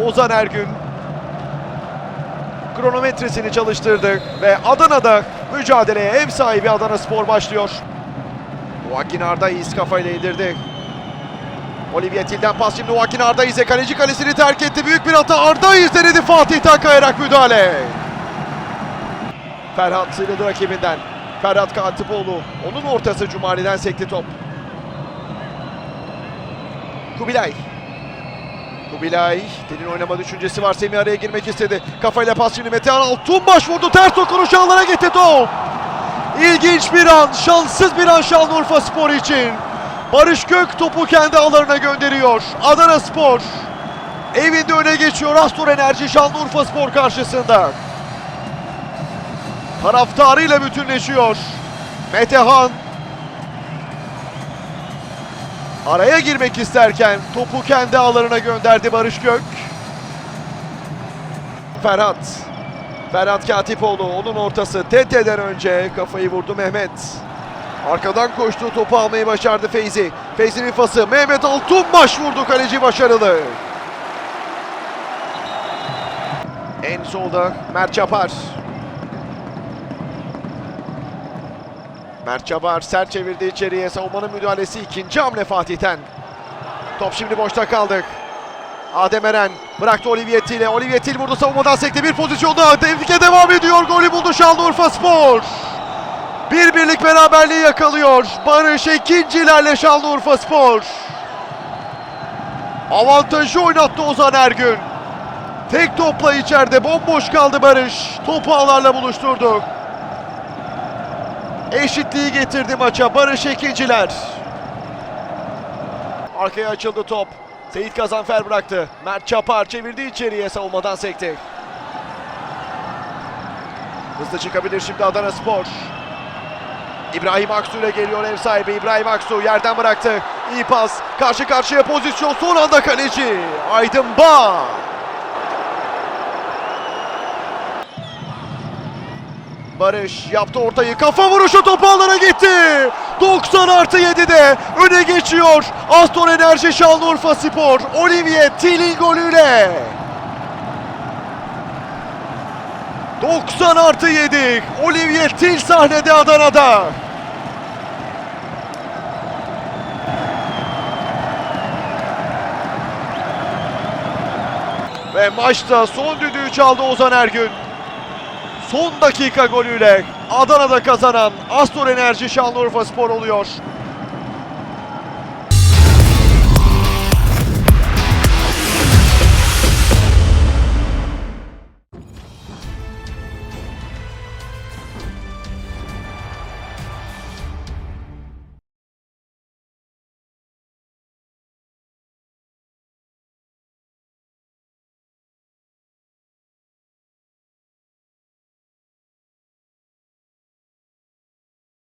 Ozan Ergün kronometresini çalıştırdık ve Adana'da mücadeleye ev sahibi Adana Spor başlıyor. Joaquin Ardaiz kafayla indirdi. Olivier Til'den pas şimdi Joaquin Ardaiz'e kaleci kalesini terk etti. Büyük bir hata Ardaiz denedi Fatih'ten kayarak müdahale. Ferhat sıyrıldı rakibinden. Ferhat Katipoğlu. Onun ortası Cumali'den sekti top. Kubilay. Kubilay. Dilin oynama düşüncesi var. Semih araya girmek istedi. Kafayla pas şimdi Metehan Altunbaş vurdu. Ters dokunuşu ağlara gitti top. İlginç bir an. Şanssız bir an Şanlıurfa Spor için. Barış Gök topu kendi ağlarına gönderiyor. Adana Spor. Evinde öne geçiyor Astor Enerji Şanlıurfa Spor karşısında. Taraftarıyla bütünleşiyor. Metehan araya girmek isterken topu kendi ağlarına gönderdi Barış Gök. Ferhat. Ferhat Katipoğlu onun ortası TT'den önce kafayı vurdu Mehmet. Arkadan koştu topu almayı başardı Feyzi. Feyzi'nin pası Mehmet Altunbaş vurdu kaleci başarılı. En solda Mert Çapar. Mert Çabar sert çevirdi içeriye. Savunmanın müdahalesi ikinci hamle Fatih'ten. Top şimdi boşta kaldık. Adem Eren bıraktı Olivier Til'e. Olivier Til vurdu savunmadan sekti. Bir pozisyonda tehlike devam ediyor. Golü buldu Şanlıurfa Spor. Bir birlik beraberliği yakalıyor. Barış ikincilerle Şanlıurfa Spor. Avantajı oynattı Ozan Ergün. Tek topla içeride bomboş kaldı Barış. Topu ağlarla buluşturdu. Eşitliği getirdi maça. Barış ikinciler. Arkaya açıldı top. Seyit Kazanfer bıraktı. Mert Çapar çevirdi içeriye savunmadan sekti. Hızlı çıkabilir şimdi Adana Spor. İbrahim Aksu ile geliyor ev sahibi İbrahim Aksu yerden bıraktı. İyi pas. Karşı karşıya pozisyon. Son anda kaleci. Aydın Bağ. Barış yaptı ortayı. Kafa vuruşu topu alana gitti. 90 artı 7'de öne geçiyor. Astor Enerji Şanlıurfa Spor. Olivier Til'in golüyle. 90 artı 7. Olivier Til sahnede Adana'da. Ve maçta son düdüğü çaldı Ozan Ergün. Son dakika golüyle Adana'da kazanan Astor Enerji Şanlıurfa Spor oluyor.